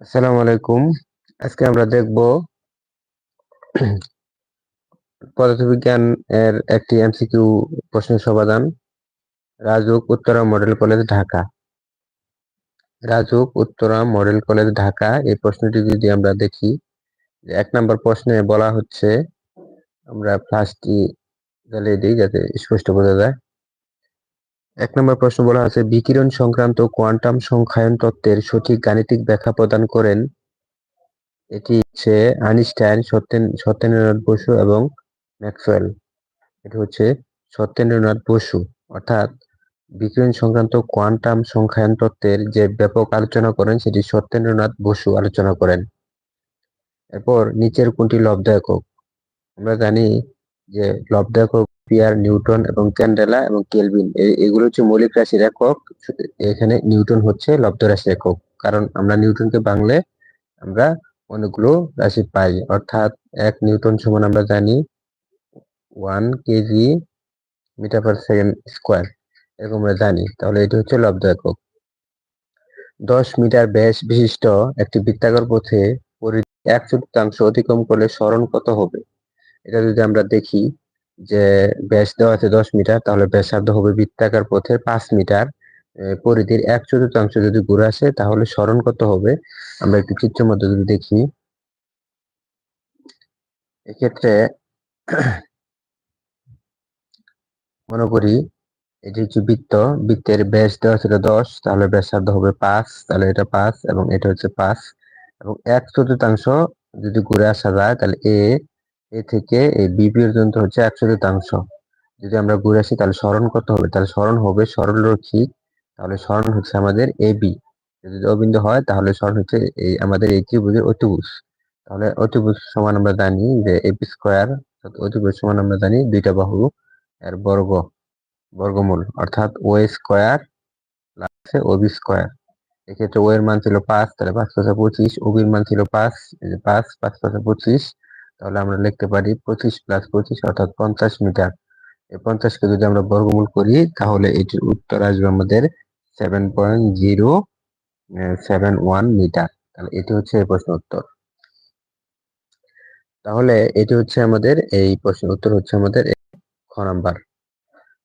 আসসালামু আলাইকুম। আজকে আমরা দেখব পদার্থবিজ্ঞান এর একটি এমসিকিউ প্রশ্নের সমাধান। Rajuk Uttara model college, Dhaka. Rajuk Uttara model college, Dhaka. এই প্রশ্নটি যদি আমরা দেখি এক নম্বর প্রশ্নে বলা হচ্ছে, আমরা ফ্লাশটি জ্বালিয়ে দিই যাতে স্পষ্ট বোঝা যায়। এক নম্বর প্রশ্ন বলা আছে, বিকিরণ সংক্রান্ত কোয়ান্টাম সংখ্যায়ন তত্ত্বের সঠিক গাণিতিক ব্যাখ্যা প্রদান করেন। এটি হচ্ছে আইনস্টাইন, সত্যেন, সত্যেন্দ্রনাথ বসু এবং ম্যাক্সওয়েল। এটি হচ্ছে সত্যেন্দ্রনাথ বসু। অর্থাৎ বিকিরণ সংক্রান্ত কোয়ান্টাম সংখ্যায়ন তত্ত্বের যে ব্যাপক আলোচনা করেন, সেটি সত্যেন্দ্রনাথ বসু আলোচনা করেন। এরপর নিচের কোনটি লব্ধ একক আমরা জানি যে লব্ধ একক পিয়ার, নিউটন এবং ক্যান্ডেলা এবং কেলভিন। এগুলো হচ্ছে মৌলিক রাশির একক। এখানে নিউটন হচ্ছে লব্ধ রাশির একক। কারণ আমরা নিউটনকে বাংলে আমরা অনেকগুলো রাশি পাই। অর্থাৎ এক নিউটন সমান আমরা জানি one KG metre per second square, এরকম আমরা জানি। তাহলে এটি হচ্ছে লব্ধ একক। দশ মিটার ব্যাস বিশিষ্ট একটি বৃত্তাকার পথে এক চতুর্থাংশ অতিক্রম করলে স্মরণ কত হবে? এটা যদি আমরা দেখি যে ব্যাস দেওয়া আছে দশ মিটার, তাহলে ব্যাসার্ধ হবে বৃত্তাকার পথের পাঁচ মিটার। পরিধির এক চতুর্থাংশ যদি ঘুরে আসে, তাহলে স্মরণ কত হবে? আমরা একটু চিত্রের মধ্যে যদি দেখি। এক্ষেত্রে মনে করি এটি হচ্ছে বৃত্ত। বৃত্তের ব্যাস দেওয়া ছিল দশ, তাহলে ব্যাসার্ধ হবে পাঁচ, তাহলে এটা পাঁচ এবং এটা হচ্ছে পাঁচ। এবং এক চতুর্থাংশ যদি ঘুরে আসা যায়, তাহলে এ এ থেকে এই বি পর্যন্ত হচ্ছে এক চতুর্থাংশ যদি আমরা ঘুরে আসি, তাহলে স্মরণ কত হবে। তাহলে স্মরণ হবে সরলরৈখিক তাহলে স্মরণ হচ্ছে আমাদের এ বি। যদি অবিন্দু হয়, তাহলে স্মরণ হচ্ছে এই আমাদের এই ত্রিভুজের অতিভুজ। তাহলে অতিভুজ সমান আমরা জানি যে এ বি স্কোয়ার, অতিভুজ সমান আমরা জানি দুইটা বাহু এর বর্গ, বর্গমূল। অর্থাৎ ও স্কোয়ার প্লাস ও বি স্কোয়ার। এক্ষেত্রে ও এর মান ছিল পাঁচ, তাহলে পাঁচ পাঁচা পঁচিশ, ও বির মান ছিল পাঁচ পাঁচ পাঁচ পাঁচা পঁচিশ তাহলে আমরা লিখতে পারি পঁচিশ প্লাস পঁচিশ অর্থাৎ পঞ্চাশ মিটার। এই পঞ্চাশকে যদি আমরা বর্গমূল করি, তাহলে এটির উত্তর আসবে আমাদের seven point zero seven one metre তাহলে এটি হচ্ছে এই প্রশ্ন উত্তর। তাহলে এটি হচ্ছে আমাদের, এই প্রশ্ন উত্তর হচ্ছে আমাদের খ নাম্বার।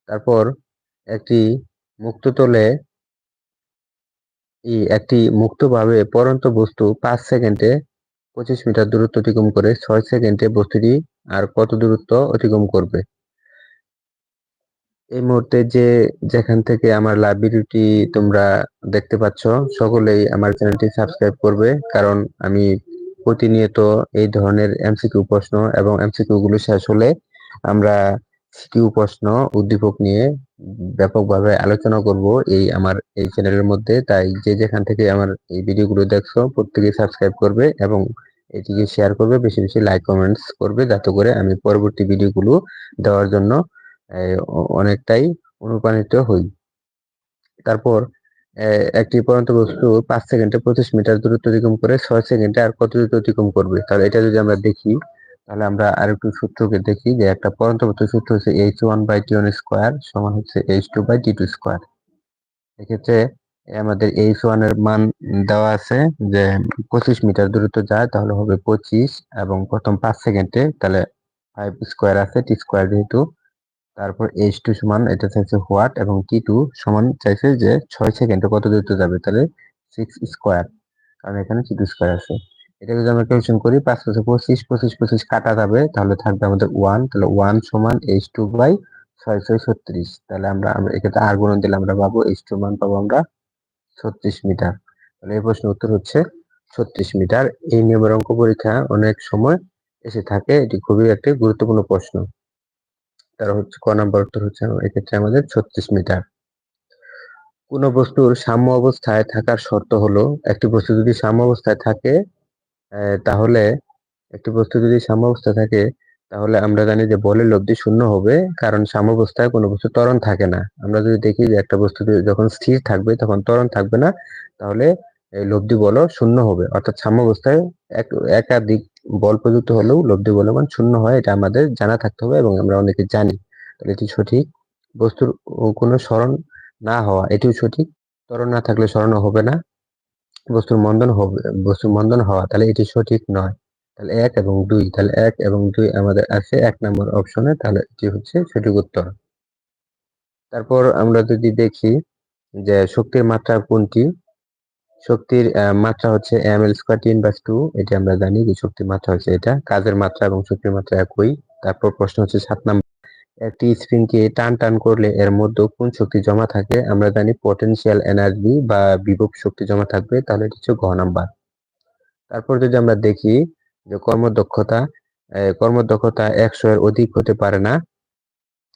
তারপর একটি মুক্ততলে একটি মুক্তভাবে পরন্ত বস্তু পাঁচ সেকেন্ডে পঁচিশ মিটার দূরত্ব অতিক্রম করে ছয় সেকেন্ডে বস্তুটি আর কত দূরত্ব অতিক্রম করবে? এই মুহূর্তে যে যেখান থেকে আমার লাইভ ভিডিওটি তোমরা দেখতে পাচ্ছ, সকলেই আমার চ্যানেলটি সাবস্ক্রাইব করবে, কারণ আমি প্রতিনিয়ত এই ধরনের এমসিকিউ প্রশ্ন এবং এমসিকিউ গুলো শেষ হলে আমরা সিকিউ প্রশ্ন উদ্দীপক নিয়ে ব্যাপকভাবে আলোচনা করব এই আমার এই চ্যানেলের মধ্যে। তাই যে যেখান থেকে আমার এই ভিডিওগুলো দেখছ প্রত্যেকে সাবস্ক্রাইব করবে এবং এটিকে শেয়ার করবে, বেশি বেশি লাইক কমেন্টস করবে, যাতে করে আমি পরবর্তী ভিডিওগুলো দেওয়ার জন্য অনেকটাই অনুপ্রাণিত হই। তারপর একটি পরন্ত বস্তু পাঁচ সেকেন্ডে পঁচিশ মিটার দূরত্ব অতিক্রম করে ছয় সেকেন্ডে আর কত দূরত্ব অতিক্রম করবে? তাহলে এটা যদি আমরা দেখি, তাহলে আমরা আর একটু সূত্রকে দেখি যে একটা পরন্ত বস্তু সূত্র হচ্ছে H one by T one square সমান হচ্ছে H two by T two square এক্ষেত্রে আমাদের এইচ ওয়ানের মান দেওয়া আছে যে পঁচিশ মিটার দূরত্ব যায়, তাহলে হবে পঁচিশ এবং প্রথম পাঁচ সেকেন্ডে তাহলে ফাইভ স্কোয়ার আছে টি স্কোয়ার যেহেতু। তারপর এইচ টু সমান, এটা চাইছে হোয়াট এবং টি টু সমান চাইছে যে ছয় সেকেন্ডে কত দূরত্ব যাবে, তাহলে সিক্স স্কোয়ার কারণ এখানে টি টু স্কোয়ার আছে। এটা যদি আমরা ক্যালকুলেশন করি, পাঁচ পাঁচে পঁচিশ পঁচিশ পঁচিশ কাটা যাবে, তাহলে থাকবে আমাদের ওয়ান তাহলে ওয়ান সমান এইচ টু বাই ছয় ছয় ছত্রিশ। তাহলে আমরা এক্ষেত্রে আর গুণন দিলে আমরা পাবো এইচ টু মান পাবো আমরা ছত্রিশ মিটার। তাহলে এই প্রশ্নের উত্তর হচ্ছে ছত্রিশ মিটার। এই নিয়মের অঙ্ক পরীক্ষা অনেক সময় এসে থাকে। এটি খুবই একটি গুরুত্বপূর্ণ প্রশ্ন। তার হচ্ছে ক নাম্বার উত্তর হচ্ছে এক্ষেত্রে আমাদের ছত্রিশ মিটার। কোন বস্তুর সাম্য অবস্থায় থাকার শর্ত হলো, একটি বস্তু যদি সাম্য অবস্থায় থাকে তাহলে একটি বস্তু যদি সাম্যাবস্থায় থাকে তাহলে আমরা জানি যে বলের লব্ধি শূন্য হবে, কারণ সাম্যাবস্থায় কোনো বস্তু ত্বরণ থাকে না। আমরা যদি দেখি যে একটা বস্তু যখন স্থির থাকবে, তখন ত্বরণ থাকবে না, তাহলে এই লব্ধি বল শূন্য হবে। অর্থাৎ সাম্যাবস্থায় এক, একাধিক বল প্রযুক্ত হলেও লব্ধি বলমান শূন্য হয়, এটা আমাদের জানা থাকতে হবে এবং আমরা অনেকে জানি। তাহলে এটি সঠিক। বস্তুর কোনো স্মরণ না হওয়া, এটিও সঠিক। ত্বরণ না থাকলে স্মরণ হবে না। বস্তুর মন্দন হবে, বস্তুর মন্দন হওয়া, তাহলে এটি সঠিক নয়। তাহলে এক এবং দুই, তাহলে এক এবং দুই আমাদের আছে এক নম্বর অপশনে তাহলে এটি হচ্ছে সঠিক উত্তর। তারপর আমরা যদি দেখি যে শক্তির মাত্রা কোনটি? শক্তির মাত্রা হচ্ছে M L square T inverse two এটি আমরা জানি যে শক্তির মাত্রা হচ্ছে এটা, কাজের মাত্রা এবং শক্তির মাত্রা একই। তারপর প্রশ্ন হচ্ছে সাত নম্বর, একটি স্প্রিংকে টান টান করলে এর মধ্যে কোন শক্তি জমা থাকে? আমরা জানি পটেনশিয়াল এনার্জি বা বিভব শক্তি জমা থাকবে, তাহলে এটি হচ্ছে ঘ নাম্বার। তারপর যদি আমরা দেখি যে কর্মদক্ষতা কর্মদক্ষতা একশো এর অধিক হতে পারে না।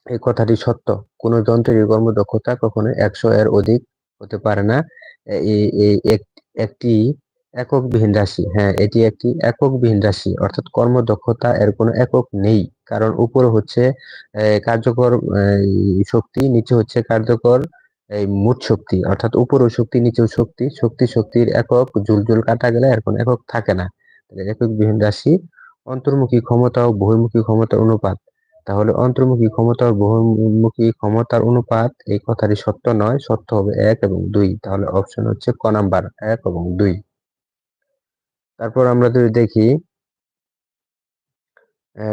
এই কথাটি সত্য। কোনো যন্ত্রের কর্মদক্ষতা কখনো একশো এর অধিক হতে পারে না। একটি এককবিহীন রাশি। হ্যাঁ এটি একটি এককবিহীন রাশি। অর্থাৎ কর্মদক্ষতা এর কোনো একক নেই। কারণ উপরে হচ্ছে কার্যকর শক্তি, নিচে হচ্ছে কার্যকর, এই মোট শক্তি। অর্থাৎ উপরেও শক্তি নিচেও শক্তি শক্তি, শক্তির একক, জুল জুল কাটা গেলে এর কোনো একক থাকে না। এককবিহীন রাশি অন্তর্মুখী ক্ষমতা ও বহির্মুখী ক্ষমতার অনুপাত। তাহলে অন্তর্মুখী ক্ষমতা ও বহির্মুখী ক্ষমতার অনুপাত এই কথাটি সত্য নয়, সত্য হবে এক এবং দুই। তাহলে অপশন হচ্ছে ক নাম্বার, এক এবং দুই। তারপর আমরা যদি দেখি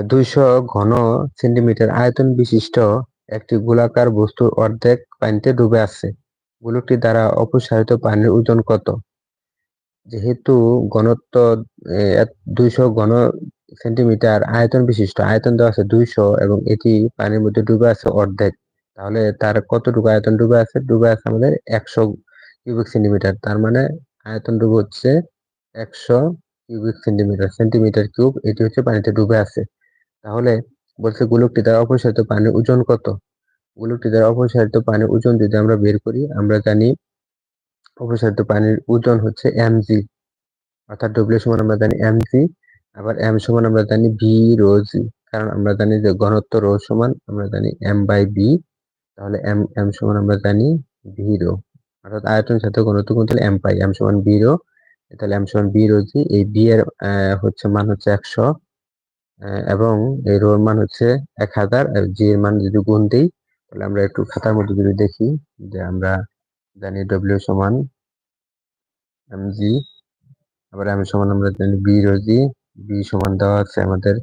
দুইশো ঘন সেন্টিমিটার আয়তন বিশিষ্ট একটি গোলাকার বস্তুর অর্ধেক পানিতে ডুবে আছে। গোলকটি দ্বারা অপসারিত পানির ওজন কত? যেহেতু ঘনত্ব দুইশো ঘন সেন্টিমিটার আয়তন বিশিষ্ট, আয়তন দেওয়া আছে দুইশো এবং এটি পানির মধ্যে ডুবে আছে অর্ধেক। তাহলে তার কতটুকু আয়তন ডুবে আছে? ডুবে আছে আমাদের একশো কিউবিক সেন্টিমিটার তার মানে আয়তন ডুবে হচ্ছে একশো কিউবিক সেন্টিমিটার সেন্টিমিটার কিউব এটি হচ্ছে পানিতে ডুবে আছে। তাহলে বলছে গোলকটি দ্বারা অপসারিত পানির ওজন কত? গোলকটি দ্বারা অপসারিত পানির ওজন যদি আমরা বের করি, আমরা জানি অপসারিত পানির ওজন হচ্ছে এম জি অর্থাৎ ডব্লিউ সমান আমরা জানি এম জি আবার এম সমান আমরা জানি ভি রো জি কারণ আমরা জানি যে ঘনত্ব রো সমান আমরা জানি এম বাই বি তাহলে এম এম সমান আমরা জানি ভি রো অর্থাৎ আয়তনের সাথে ঘনত্ব কোন তাহলে এম পাই এম সমান বি রো তাহলে এম সমান বি রো জি এই বি এর হচ্ছে মান হচ্ছে একশো এবং এই রোর মান হচ্ছে এক হাজার জি এর মান যদি গুণ দিই, তাহলে আমরা একটু খাতার মধ্যে যদি দেখি যে আমরা জানি ডব্লিউ সমান এম জি আবার এম সমান আমরা জানি বি রো জি বি সমান দেওয়া আছে আমাদের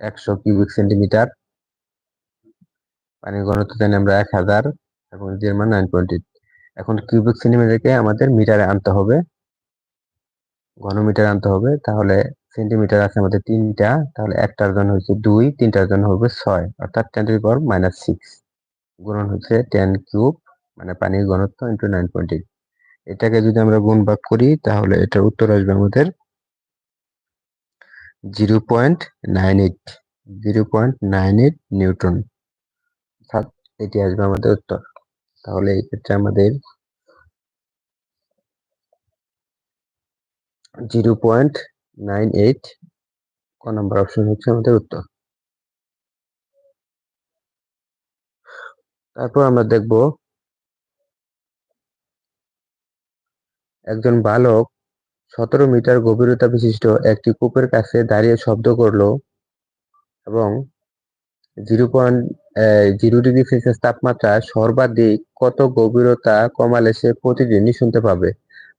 একশো কিউবিক সেন্টিমিটার পানির ঘনত্ব জানি আমরা এক হাজার, এবং জি মান নাইন পয়েন্ট এইট এখন কিউবিক সেন্টিমিটারকে আমাদের মিটারে আনতে হবে। ঘনমিটার আনতে হবে, তাহলে সেন্টিমিটার আছে আমাদের তিনটা, তাহলে একটার জন্য হচ্ছে দুই, তিনটার জন্য হবে ছয়, অর্থাৎ ten to power minus six গুণন হচ্ছে টেন কিউব মানে পানির ঘনত্ব ইন্টু নাইন এটাকে যদি আমরা গুণ ভাগ করি, তাহলে এটার উত্তর আসবে আমাদের zero point nine eight zero point nine eight newton এটি আসবে আমাদের উত্তর। তাহলে এই ক্ষেত্রে আমাদের জিরো পয়েন্ট নাইন এইট ক নাম্বার অপশন হচ্ছে আমাদের উত্তর। তারপর আমরা দেখব একজন বালক সতেরো মিটার গভীরতা বিশিষ্ট একটি কূপের কাছে দাঁড়িয়ে শব্দ করল এবং zero point zero degree Celsius তাপমাত্রা সর্বাধিক কত গভীরতা কমালে সে প্রতিদিনই শুনতে পাবে?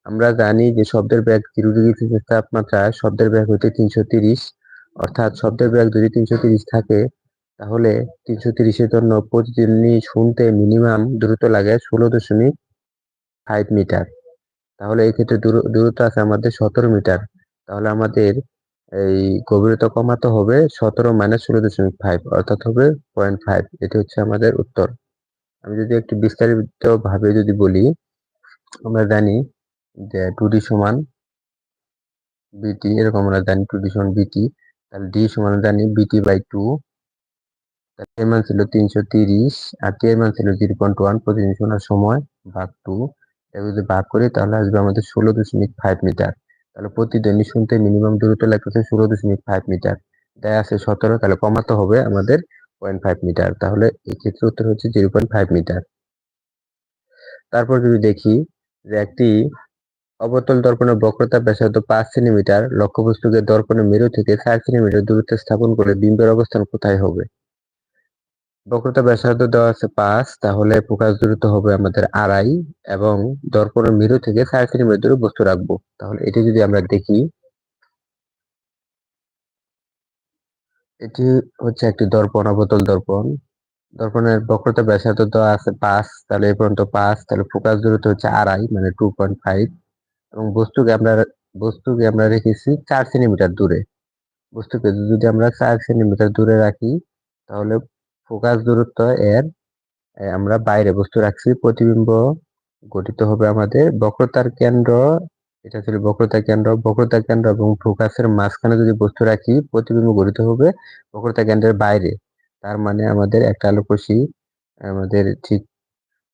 আমরা জানি যে শব্দের ব্যাগ জিরো ডিগ্রি সেলসিয়াস তাপমাত্রা শব্দের ব্যাগ হতে তিনশো তিরিশ, অর্থাৎ শব্দের ব্যাগ যদি তিনশো তিরিশ থাকে, তাহলে তিনশো তিরিশের জন্য প্রতিদিনই শুনতে মিনিমাম দ্রুত লাগে ষোলো দশমিক ফাইভ মিটার। তাহলে এই ক্ষেত্রে দূরত্ব আছে আমাদের সতেরো মিটার। তাহলে আমাদের এই গভীরতা কমাতে হবে সতেরো মাইনাস ষোলো দশমিক ফাইভ অর্থাৎ হবে পয়েন্ট ফাইভ এটি হচ্ছে আমাদের উত্তর। আমি যদি একটু বিস্তারিত ভাবে যদি বলি, আমরা জানি যে টু ডি সমান বিটি এরকম আমরা জানি টু ডি সমান বিটি তাহলে ডি সমান জানি বিটি বাই টু এর মান ছিল তিনশো তিরিশ আর টি এর মান ছিল জিরো পয়েন্ট ওয়ান প্রতিদিন শোনার সময় ভাগ টু এটা যদি ভাগ করি, তাহলে আসবে আমাদের ষোলো দশমিক ফাইভ মিটার তাহলে প্রতিদিনই শুনতে মিনিমাম দূরত্ব লাগতেছে ষোলো দশমিক ফাইভ মিটার দেয় আছে সতেরো, তাহলে কমাতে হবে আমাদের পয়েন্ট ফাইভ মিটার তাহলে এই ক্ষেত্রে উত্তর হচ্ছে জিরো পয়েন্ট ফাইভ মিটার তারপর যদি দেখি যে একটি অবতল দর্পণের বক্রতা ব্যাসার্ধ পাঁচ সেন্টিমিটার লক্ষ্যবস্তুকে দর্পণের মেরু থেকে চার সেন্টিমিটার দূরত্বে স্থাপন করে বিম্বের অবস্থান কোথায় হবে? বক্রতা ব্যাসার্ধ দেওয়া আছে পাঁচ, তাহলে ফোকাস দূরত্ব হবে আমাদের আড়াই এবং দর্পণের মেরু থেকে চার সেন্টিমিটার দূরে বস্তু রাখব। তাহলে এটি যদি আমরা দেখি, এটি হচ্ছে একটি দর্পণ, অবতল দর্পণ। দর্পণের বক্রতা ব্যাসার্ধ দেওয়া আছে পাঁচ, তাহলে এ পর্যন্ত পাঁচ, তাহলে ফোকাস দূরত্ব হচ্ছে আড়াই মানে টু পয়েন্ট ফাইভ এবং বস্তুকে আমরা বস্তুকে আমরা রেখেছি চার সেন্টিমিটার দূরে। বস্তুকে যদি আমরা চার সেন্টিমিটার দূরে রাখি, তাহলে ফোকাস দূরত্ব এর আমরা বাইরে বস্তু রাখছি, প্রতিবিম্ব গঠিত হবে আমাদের বক্রতার কেন্দ্র, এটা ছিল বক্রতা কেন্দ্র বক্রতা কেন্দ্র এবং ফোকাসের মাঝখানে যদি বস্তু রাখি, প্রতিবিম্ব গঠিত হবে বক্রতা কেন্দ্রের বাইরে। তার মানে আমাদের একটা আলোকরশ্মি আমাদের ঠিক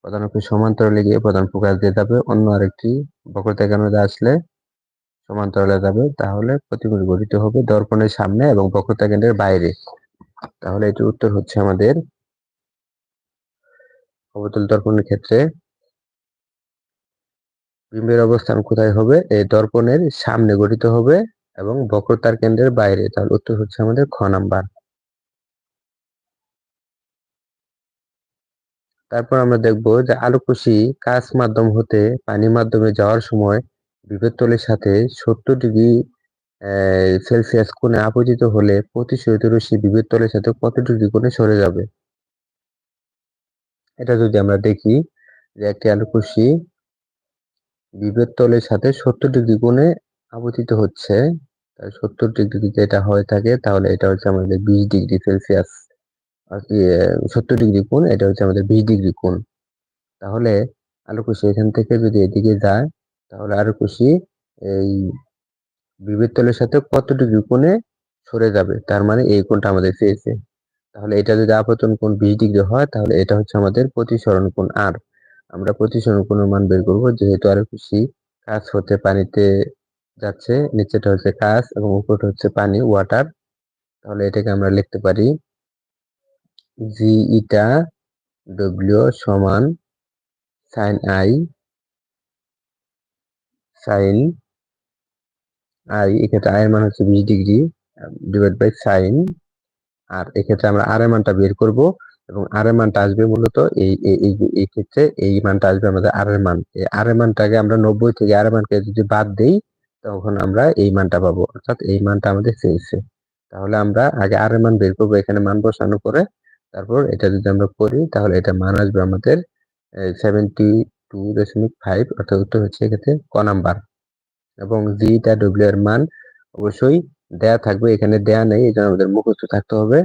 প্রধান সমান্তরালে গিয়ে প্রধান ফোকাস দিয়ে যাবে, অন্য আরেকটি বক্রতা কেন্দ্রে আসলে সমান্তরালে যাবে, তাহলে প্রতিবিম্ব গঠিত হবে দর্পণের সামনে এবং বক্রতা কেন্দ্রের বাইরে। তাহলে এটির উত্তর হচ্ছে আমাদের অবতল দর্পণের ক্ষেত্রে বিম্বের অবস্থান কোথায় হবে? এই দর্পণের সামনে গঠিত হবে এবং বক্রতার কেন্দ্রের বাইরে। তাহলে উত্তর হচ্ছে আমাদের খ নাম্বার। তারপর আমরা দেখব যে আলোকরশ্মি কাঁচ মাধ্যম হতে পানি মাধ্যমে যাওয়ার সময় বিভেদ তলের সাথে সত্তর ডিগ্রি সেলসিয়াস কোণে আপতিত হলে প্রতিশোধিত রশ্মি বিভেদ তলের সাথে কত ডিগ্রি কোণে সরে যাবে? এটা যদি আমরা দেখি যে একটি আলোকরশ্মি বিভেদ তলের সাথে সত্তর ডিগ্রি কোণে আপতিত হচ্ছে সত্তর ডিগ্রি যেটা হয়ে থাকে, তাহলে এটা হচ্ছে আমাদের বিশ ডিগ্রি সেলসিয়াস সত্তর ডিগ্রি কোণ এটা হচ্ছে আমাদের বিশ ডিগ্রি কোণ। তাহলে আলোকরশ্মি এখান থেকে যদি এদিকে যায়, তাহলে আলোকরশ্মি এই তলের সাথে কত ডিগ্রি কোণে সরে যাবে? তার মানে এই কোণটা আমাদের চেয়েছে তাহলে এটা যদি আপতন কোণ বিশ ডিগ্রি হয়, তাহলে এটা হচ্ছে আমাদের প্রতিসরণ কোণ আর। আমরা প্রতিসরণ কোণের মান বের করব, যেহেতু আরও খুশি কাজ হতে পানিতে যাচ্ছে, নিচেটা হচ্ছে কাজ এবং উপরটা হচ্ছে পানি ওয়াটার তাহলে এটাকে আমরা লিখতে পারি জি ইটা ডব্লিউ সমান সাইন আই সাইন আই এক্ষেত্রে আয়ের মান হচ্ছে বিশ ডিগ্রি ডিভাইড বাই সাইন আর এক্ষেত্রে আমরা আর মানটা বের করব এবং আর মানটা আসবে মূলত এই এই ক্ষেত্রে এই মানটা আসবে আমাদের আর এর মান। আর এর মানটাকে আমরা নব্বই থেকে আর মানকে যদি বাদ দেই, তখন আমরা এই মানটা পাবো। অর্থাৎ এই মানটা আমাদের চেয়েছে। তাহলে আমরা আগে আর মান বের করব, এখানে মান বসানো করে তারপর এটা যদি আমরা করি, তাহলে এটা মান আসবে আমাদের সেভেন্টি টু দশমিক ফাইভ অর্থাৎ উত্তর হচ্ছে এক্ষেত্রে ক নাম্বার। এবং জিটা ডব্লিউ এর মান অবশ্যই দেয়া থাকবে, এখানে দেয়া নেই, এই জন্য আমাদের মুখস্থ থাকতে হবে।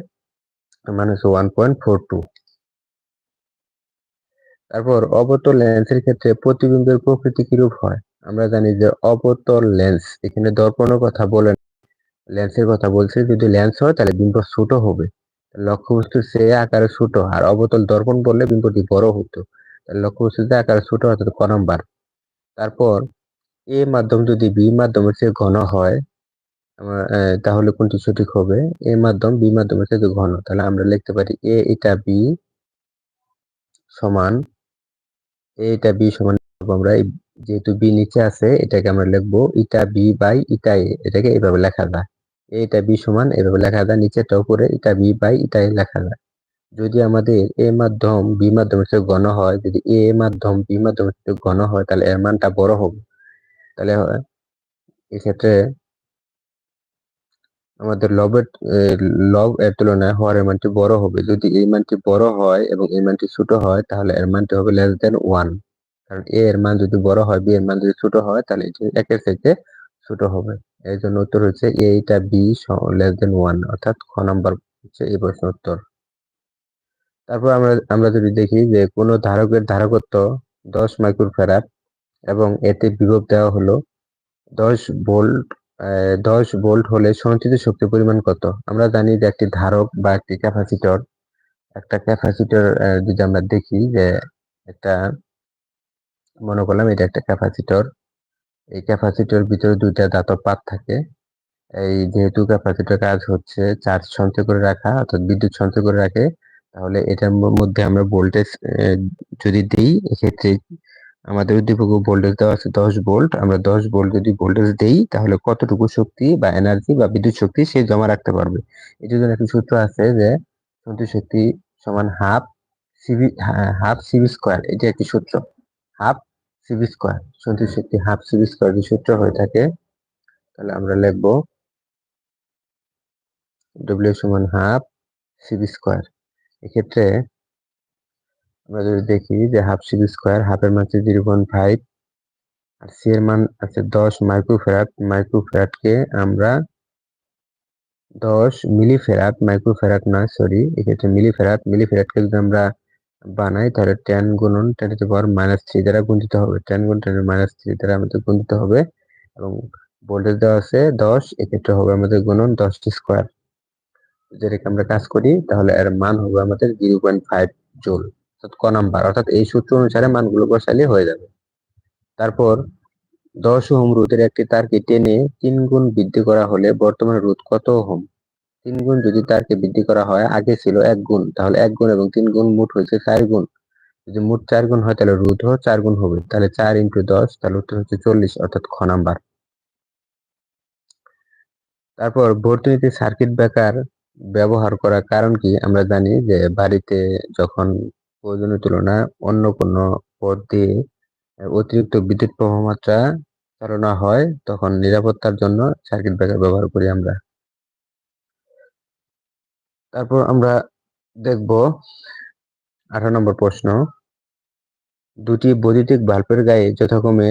মান হচ্ছে ওয়ান পয়েন্ট ফোর টু তারপর অবতল লেন্সের ক্ষেত্রে প্রতিবিম্বের প্রকৃতি কিরূপ হয়? আমরা জানি যে অবতল লেন্স এখানে দর্পণের কথা বলেন লেন্সের কথা বলছে, যদি লেন্স হয় তাহলে বিম্ব ছোট হবে। লক্ষ্যবস্তুর সে আকারে ছোট, আর অবতল দর্পণ বললে বিম্বটি বড় হতো। লক্ষ্যবস্তুর যে আকারে ছোট অর্থাৎ ক নাম্বার? তারপর এ মাধ্যম যদি বি মাধ্যমের চেয়ে ঘন হয় তাহলে কোনটি সঠিক হবে? এ মাধ্যম, বি মাধ্যমের চেয়ে ঘন। তাহলে আমরা লিখতে পারি এ এটা বি সমান, এ এটা বি সমান আমরা। যেহেতু বি নিচে আছে, এটাকে আমরা লিখব ইটা বি বাই ইটা এ। এটাকে এভাবে লেখা যায়। এটা বি সমান, এভাবে লেখা যায়। নিচেটা উপরে ইটা বি বাই ইটা এ লেখা যায়। যদি আমাদের এ মাধ্যম বি মাধ্যমের চেয়ে ঘন হয়, যদি এ মাধ্যম বি মাধ্যমের চেয়ে ঘন হয়, তাহলে এর মানটা বড় হবে। তাহলে এক্ষেত্রে আমাদের লবের লব এর তুলনায় হওয়ার মানটি বড় হবে। যদি এই মানটি বড় হয় এবং এই মানটি ছোট হয়, তাহলে এর মানটি হবে লেস দেন ওয়ান কারণ এ এর মান যদি বড় হয় বি এর মান যদি ছোট হয়, তাহলে এটি একের থেকে ছোট হবে। এই জন্য উত্তর হচ্ছে এইটা বি লেস দেন ওয়ান অর্থাৎ খ নাম্বার হচ্ছে এই প্রশ্ন উত্তর। তারপর আমরা আমরা যদি দেখি যে কোনো ধারকের ধারকত্ব দশ মাইক্রোফ্যারাড এবং এতে বিভব দেওয়া হলো দশ ভোল্ট দশ ভোল্ট হলে সঞ্চিত শক্তির পরিমাণ কত? আমরা জানি যে একটি ধারক বা একটি ক্যাপাসিটর, একটা ক্যাপাসিটর যদি আমরা দেখি যে একটা, মনে করলাম এটা একটা ক্যাপাসিটর, এই ক্যাপাসিটর ভিতরে দুইটা দাতব পাত থাকে। এই যেহেতু ক্যাপাসিটর কাজ হচ্ছে চার্জ সঞ্চয় করে রাখা, অর্থাৎ বিদ্যুৎ সঞ্চয় করে রাখে, তাহলে এটার মধ্যে আমরা ভোল্টেজ যদি দিই, এক্ষেত্রে আমাদের উদ্দীপক ভোল্টেজ দেওয়া আছে দশ ভোল্ট আমরা দশ ভোল্ট যদি ভোল্টেজ দেই, তাহলে কতটুকু শক্তি বা এনার্জি বা বিদ্যুৎ শক্তি সে জমা রাখতে পারবে? এটার জন্য একটি সূত্র আছে যে সঞ্চয় শক্তি সমান half CB half CB square এটি একটি সূত্র। হাফ সিবি স্কোয়ার সন্তুষ্ট শক্তি হাফ সিভি স্কোয়ার যদি সূত্র হয়ে থাকে, তাহলে আমরা লিখব ডব্লিউ সমান হাফ সিবি স্কোয়ার এক্ষেত্রে আমরা যদি দেখি যে হাফ সিবি স্কোয়ার হাফের মান হচ্ছে জিরো পয়েন্ট ফাইভ আর সি এর মান আছে দশ মাইক্রোফেরাট মাইক্রোফেরাটকে আমরা দশ মিলিফেরাট মাইক্রোফেরাট না সরি এক্ষেত্রে মিলিফেরাট মিলিফেরাটকে যদি আমরা বানাই, তাহলে টেন গুণন ten to power minus three দ্বারা গুণিত হবে। টেন গুণ টেন মাইনাস থ্রি দ্বারা আমাদের গুণিত হবে এবং ভোল্টেজ দেওয়া আছে দশ, এক্ষেত্রে হবে আমাদের গুণন দশটি স্কোয়ার যেটাকে আমরা কাজ করি, তাহলে এর মান হবে আমাদের জিরো পয়েন্ট ফাইভ জোল ক নাম্বার, অর্থাৎ এই সূত্র অনুসারে মানগুলো বসালে হয়ে যাবে। তারপর দশ ওহম রোধের একটি তারকে টেনে তিন গুণ বৃদ্ধি করা হলে বর্তমান রোধ কত ওহম? তিন গুণ যদি তারকে বৃদ্ধি করা হয়, আগে ছিল এক গুণ, তাহলে এক গুণ এবং তিন গুণ মোট হয়েছে চার গুণ। যদি মোট চার গুণ হয়, তাহলে রোধও চার গুণ হবে, তাহলে চার ইন্টু দশ, তাহলে উত্তর হচ্ছে চল্লিশ, অর্থাৎ খ নাম্বার। তারপর বর্তনীতে সার্কিট ব্রেকার ব্যবহার করার কারণ কি? আমরা জানি যে বাড়িতে যখন প্রয়োজনের তুলনায় অন্য কোনো পথ দিয়ে অতিরিক্ত বিদ্যুৎ প্রবাহ মাত্রা চালানো হয়, তখন নিরাপত্তার জন্য সার্কিট ব্রেকার ব্যবহার করি আমরা। তারপর আমরা দেখব আঠারো নম্বর প্রশ্ন। দুটি বৈদ্যুতিক বাল্বের গায়ে যথাক্রমে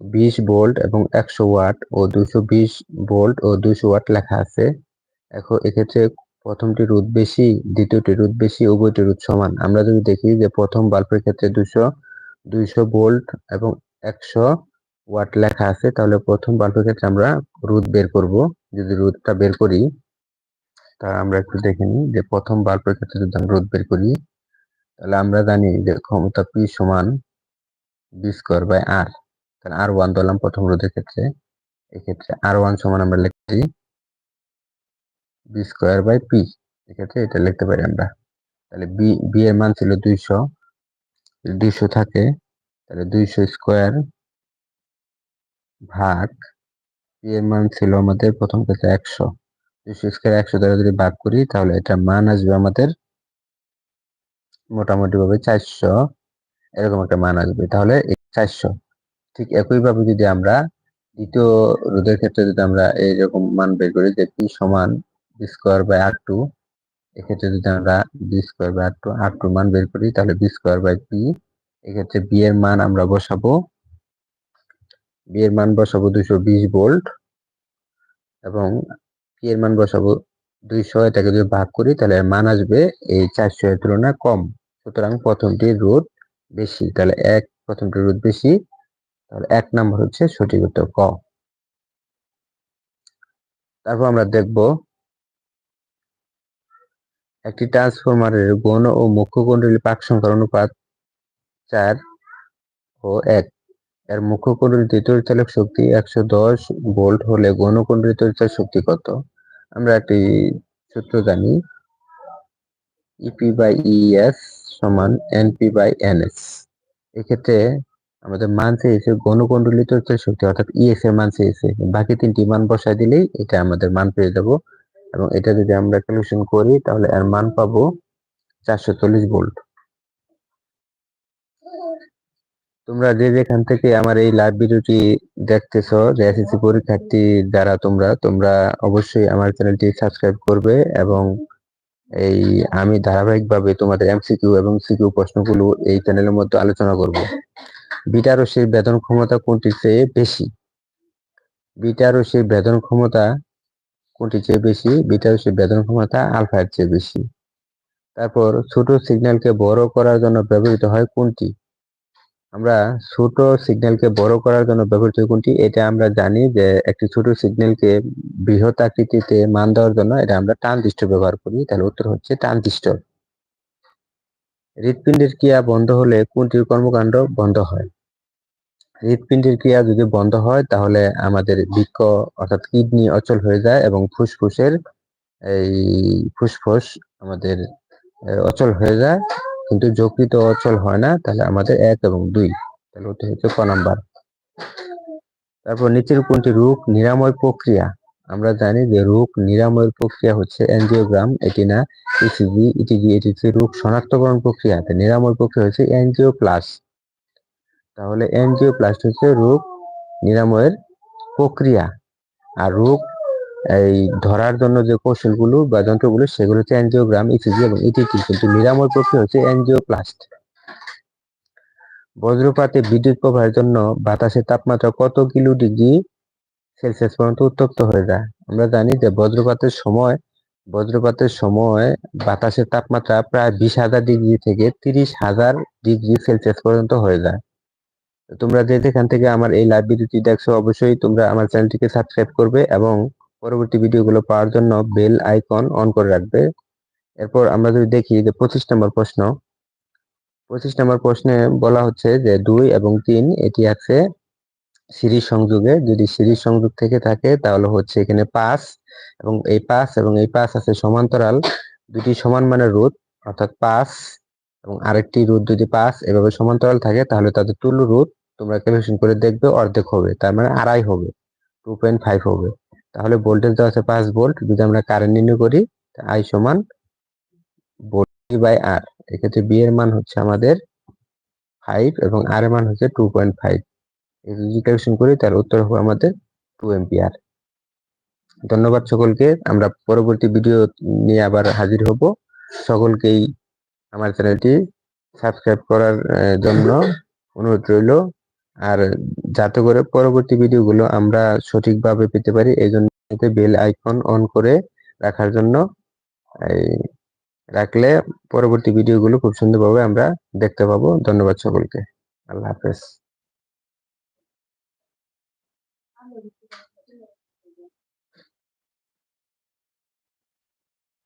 বিশ ভোল্ট এবং একশো ওয়াট ও দুশো বিশ ভোল্ট ও দুশো ওয়াট লেখা আছে। এখন এক্ষেত্রে প্রথমটি রোধ বেশি দ্বিতীয়টি রোধ বেশি উভয়টি রোধ সমান। আমরা যদি দেখি যে প্রথম বাল্বের ক্ষেত্রে দুশো, দুইশো ভোল্ট এবং একশো ওয়াট লেখা আছে, তাহলে প্রথম বাল্বের ক্ষেত্রে আমরা রোধ বের করব। যদি রোধটা বের করি, তা আমরা একটু দেখে নিই যে প্রথম বাল্বের ক্ষেত্রে যদি আমরা রোধ বের করি, তাহলে আমরা জানি যে ক্ষমতা পি সমান বি স্কোয়ার বাই আর। তাহলে আর ওয়ান ধরলাম প্রথম রোধের ক্ষেত্রে। এক্ষেত্রে আর ওয়ান সমান আমরা লিখছি বি স্কোয়ার বাই পি এক্ষেত্রে এটা লিখতে পারি আমরা। তাহলে বি বি এর মান ছিল দুইশো। দুইশো থাকে, তাহলে দুইশো স্কোয়ার ভাগ পি এর মান ছিল আমাদের প্রথম ক্ষেত্রে একশো। দুইশো স্কোয়ার একশো দ্বারা যদি ভাগ করি, তাহলে এটা মান আসবে আমাদের মোটামুটি ভাবে চারশো। এরকম একটা মান আসবে, তাহলে চারশো। ঠিক একইভাবে যদি আমরা দ্বিতীয় রোধের ক্ষেত্রে যদি আমরা এইরকম মান বের করি যে পি সমান B square by R two এক্ষেত্রে যদি আমরা B square by R two R two মান বের করি, তাহলে বি স্কোয়ার বাই পি এক্ষেত্রে বি এর মান আমরা বসাবো বি এর মান বসাবো দুশো বিশ ভোল্ট এবং পি এর মান বসাবো দুইশো, এটাকে যদি ভাগ করি, তাহলে মান আসবে এই চারশো এর তুলনায় কম। সুতরাং প্রথমটির রোধ বেশি, তাহলে এক প্রথমটির রোধ বেশি, তাহলে এক নাম্বার হচ্ছে সঠিক উত্তর ক। তারপর আমরা দেখব একটি ট্রান্সফরমারের গণ ও মুখ্য কুণ্ডলী পাক সংখ্যার অনুপাত চার ও এক। এর মুখ্য কুণ্ডলীতে তড়িৎচালক শক্তি একশো দশ ভোল্ট হলে গণ কুণ্ডলী তড়িৎচালক শক্তি কত? আমরা একটি সূত্র জানি ইপি বাই ইএস সমান এনপি বাই এনএস এক্ষেত্রে আমাদের মান চেয়েছে গণকুণ্ডলী তড়িৎচালক শক্তি, অর্থাৎ ইএস এর মান চেয়েছে। বাকি তিনটি মান বসাই দিলেই এটা আমাদের মান পেয়ে যাব। এবং এটা যদি আমরা ক্যালকুলেশন করি, তাহলে এর মান পাবো চারশো চল্লিশ ভোল্ট তোমরা যে যেখান থেকে আমার এই লাইভ ভিডিওটি দেখতেছো, যে এসএসসি পরীক্ষার্থী যারা তোমরা তোমরা অবশ্যই আমার চ্যানেলটি সাবস্ক্রাইব করবে এবং এই আমি ধারাবাহিকভাবে তোমাদের এমসিকিউ এবং সিকিউ প্রশ্নগুলো এই চ্যানেলের মধ্যে আলোচনা করব। বিটা রশ্মির বেদন ক্ষমতা কোনটির চেয়ে বেশি? বিটা রশ্মির বেদন ক্ষমতা কোনটির চেয়ে বেশি, বিটা রশ্মির বেদন ক্ষমতা, আলফা এর চেয়ে বেশি। তারপর ছোট সিগন্যালকে বড় করার জন্য ব্যবহৃত হয় কোনটি? আমরা ছোট সিগন্যালকে বড় করার জন্য ব্যবহৃত কোনটি? এটা আমরা জানি যে একটি ছোট সিগন্যালকে বৃহৎ আকৃতিতে মান দেওয়ার জন্য এটা আমরা ট্রানজিস্টর ব্যবহার করি। তাহলে উত্তর হচ্ছে ট্রানজিস্টর। হৃৎপিণ্ডের ক্রিয়া বন্ধ হলে কোনটির কর্মকাণ্ড বন্ধ হয়? হৃৎপিণ্ডের ক্রিয়া যদি বন্ধ হয়, তাহলে আমাদের বৃক্ষ অর্থাৎ কিডনি অচল হয়ে যায় এবং ফুসফুসের এই ফুসফুস আমাদের অচল হয়ে যায়। কিন্তু যকৃত অচল হয় না, তাহলে আমাদের এক এবং দুই। তাহলে ওটা হচ্ছে ক নাম্বার। তারপর নিচের কোনটি? রোগ নিরাময় প্রক্রিয়া। আমরা জানি যে রোগ নিরাময়ের প্রক্রিয়া হচ্ছে অ্যাঞ্জিওগ্রাম এটি না ইসিজি ইটিজি এটি হচ্ছে রোগ শনাক্তকরণ প্রক্রিয়া। নিরাময় প্রক্রিয়া হচ্ছে অ্যাঞ্জিওপ্লাস তাহলে এনজিও অ্যাঞ্জিওপ্লাস্ট হচ্ছে রোগ নিরাময়ের প্রক্রিয়া। আর রোগ, এই ধরার জন্য যে কৌশলগুলো বা যন্ত্রগুলো, সেগুলো হচ্ছে অ্যাঞ্জিওগ্রাম ইসিজি এবং ইটিটি কিন্তু নিরাময় প্রক্রিয়া হচ্ছে অ্যাঞ্জিওপ্লাস্ট বজ্রপাতে বিদ্যুৎ প্রবাহের জন্য বাতাসের তাপমাত্রা কত কিলো ডিগ্রি সেলসিয়াস পর্যন্ত উত্তপ্ত হয়ে যায়? আমরা জানি যে বজ্রপাতের সময় বজ্রপাতের সময় বাতাসের তাপমাত্রা প্রায় বিশ হাজার ডিগ্রি থেকে তিরিশ হাজার ডিগ্রি সেলসিয়াস পর্যন্ত হয়ে যায়। তোমরা যে যেখান থেকে আমার এই লাইভ ভিডিওটি দেখছ, অবশ্যই তোমরা আমার চ্যানেলটিকে সাবস্ক্রাইব করবে এবং পরবর্তী ভিডিওগুলো পাওয়ার জন্য বেল আইকন অন করে রাখবে। এরপর আমরা যদি দেখি যে পঁচিশ নম্বর প্রশ্ন। পঁচিশ নম্বর প্রশ্নে বলা হচ্ছে যে দুই এবং তিন, এটি আছে সিরিজ সংযোগে। যদি সিরিজ সংযোগ থেকে থাকে, তাহলে হচ্ছে এখানে পাঁচ এবং এই পাঁচ এবং এই পাঁচ আছে সমান্তরাল। দুটি সমান মানের রোধ অর্থাৎ পাঁচ এবং আরেকটি রোধ যদি পাঁচ এভাবে সমান্তরাল থাকে, তাহলে তাদের তুল্য রোধ তোমরা ক্যালকুলেশন করে দেখবে, অর্ধেক হবে। তার মানে আড়াই হবে টু পয়েন্ট ফাইভ হবে। তাহলে ভোল্টেজ দেওয়া আছে পাঁচ ভোল্ট যদি আমরা কারেন্ট নির্ণয় করি আই সমান ভোল্ট বাই আর এক্ষেত্রে বি এর মান হচ্ছে আমাদের ফাইভ এবং আর এর মান হচ্ছে টু পয়েন্ট ফাইভ যদি ক্যালকুলেশন করি, তার উত্তর হবে আমাদের টু এম্পিয়ার ধন্যবাদ সকলকে। আমরা পরবর্তী ভিডিও নিয়ে আবার হাজির হব। সকলকেই আমার চ্যানেলটি সাবস্ক্রাইব করার জন্য অনুরোধ রইল। আর যাতে করে পরবর্তী ভিডিওগুলো আমরা সঠিকভাবে পেতে পারি, এই জন্য বেল আইকন অন করে রাখার জন্য রাখলে পরবর্তী ভিডিওগুলো খুব সুন্দরভাবে আমরা দেখতে পাবো। ধন্যবাদ সকলকে। আল্লাহ হাফেজ।